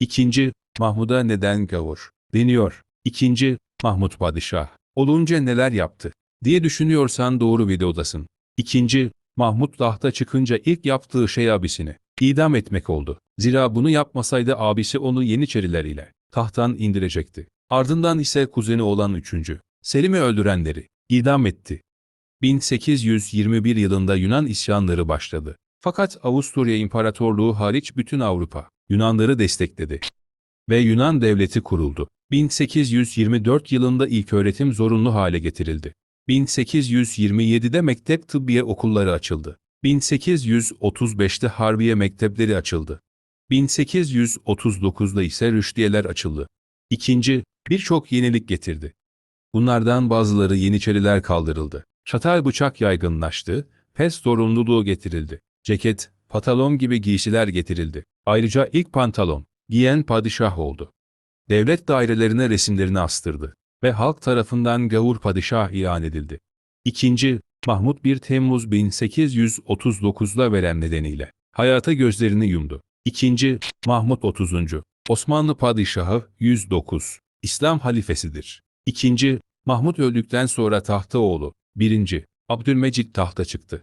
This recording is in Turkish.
İkinci, Mahmud'a neden gavur deniyor. İkinci, Mahmud Padişah olunca neler yaptı diye düşünüyorsan doğru videodasın. İkinci, Mahmud tahta çıkınca ilk yaptığı şey abisini idam etmek oldu. Zira bunu yapmasaydı abisi onu Yeniçeriler ile tahttan indirecekti. Ardından ise kuzeni olan üçüncü, Selim'i öldürenleri idam etti. 1821 yılında Yunan isyanları başladı. Fakat Avusturya İmparatorluğu hariç bütün Avrupa Yunanları destekledi ve Yunan devleti kuruldu. 1824 yılında ilköğretim zorunlu hale getirildi. 1827'de mektep tıbbiye okulları açıldı. 1835'te harbiye mektepleri açıldı. 1839'da ise rüştiyeler açıldı. İkinci, birçok yenilik getirdi. Bunlardan bazıları Yeniçeriler kaldırıldı. Çatal bıçak yaygınlaştı, pes zorunluluğu getirildi. Ceket, patalon gibi giysiler getirildi. Ayrıca ilk pantolon giyen padişah oldu. Devlet dairelerine resimlerini astırdı ve halk tarafından gavur padişah ilan edildi. İkinci, Mahmut 1 Temmuz 1839'da veren nedeniyle hayata gözlerini yumdu. İkinci, Mahmut 30. Osmanlı Padişahı 109. İslam halifesidir. İkinci, Mahmut öldükten sonra tahta oğlu 1. Abdülmecit tahta çıktı.